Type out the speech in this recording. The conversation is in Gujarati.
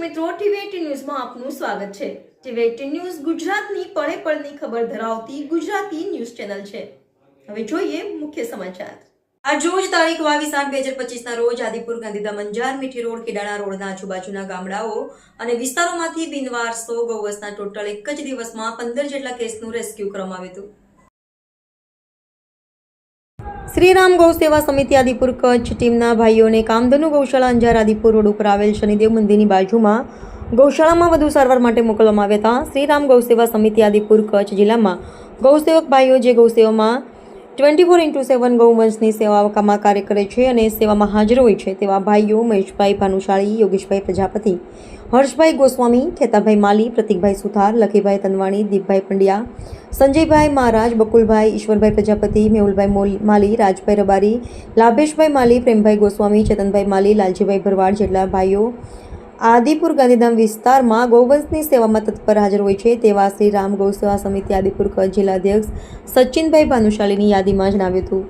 મિત્રો, ટીવી ન્યૂઝમાં આપનું સ્વાગત છે. ટીવી ન્યૂઝ ગુજરાતની પળે પળની ખબર ધરાવતી ગુજરાતી ન્યૂઝ ચેનલ છે. હવે જોઈએ મુખ્ય સમાચાર. આજ રોજ તારીખ બાવીસ આઠ બે હજાર પચીસના રોજ આદિપુર, ગાંધીધામ, અંજાર, મીઠી રોડ કેડાણા રોડના આજુબાજુના ગામડાઓ અને વિસ્તારોમાંથી બિનવારસો ગૌવસના ટોટલ એક જ દિવસમાં પંદર જેટલા કેસનું રેસ્ક્યુ કરવામાં આવ્યું હતું. શ્રીરામ ગૌ સેવા સમિતિ આદિપુર કચ્છ ટીમના ભાઈઓને કામધેનુ ગૌશાળા અંજાર આદિપુર રોડ ઉપર આવેલ શનિદેવ મંદિરની બાજુમાં ગૌશાળામાં વધુ સારવાર માટે મોકલવામાં આવ્યા હતા. શ્રીરામ ગૌ સેવા સમિતિ આદિપુર કચ્છ જિલ્લામાં ગૌસેવક ભાઈઓ જે ગૌસેવામાં ટ્વેન્ટી ફોર ઇન્ટુ સેવન ગૌવંશની સેવામાં કાર્ય કરે છે અને સેવામાં હાજર હોય છે તેવા ભાઈઓ મહેશભાઈ ભાનુશાળી, યોગેશભાઈ પ્રજાપતિ, હર્ષભાઈ ગોસ્વામી ખેતાભાઈ માલી, પ્રતિકભાઈ સુથાર, લખીભાઈ તનવાણી, દીપભાઈ પંડ્યા, સંજયભાઈ મહારાજ, બકુલભાઈ, ઈશ્વરભાઈ પ્રજાપતિ, મેહુલભાઈ માલી, રાજભાઈ રબારી, લાભેશભાઈ માલી, પ્રેમભાઈ ગોસ્વામી, ચેતનભાઈ માલી, લાલજીભાઈ ભરવાડ જેટલા ભાઈઓ આદિપુર ગાંધીધામ વિસ્તારમાં ગૌવંશની સેવામાં તત્પર હાજર હોય છે તેવા શ્રી રામ ગૌ સેવા સમિતિ આદિપુર કચ્છ જિલ્લા અધ્યક્ષ સચિનભાઈ ભાનુશાલીની યાદીમાં જણાવ્યું હતું.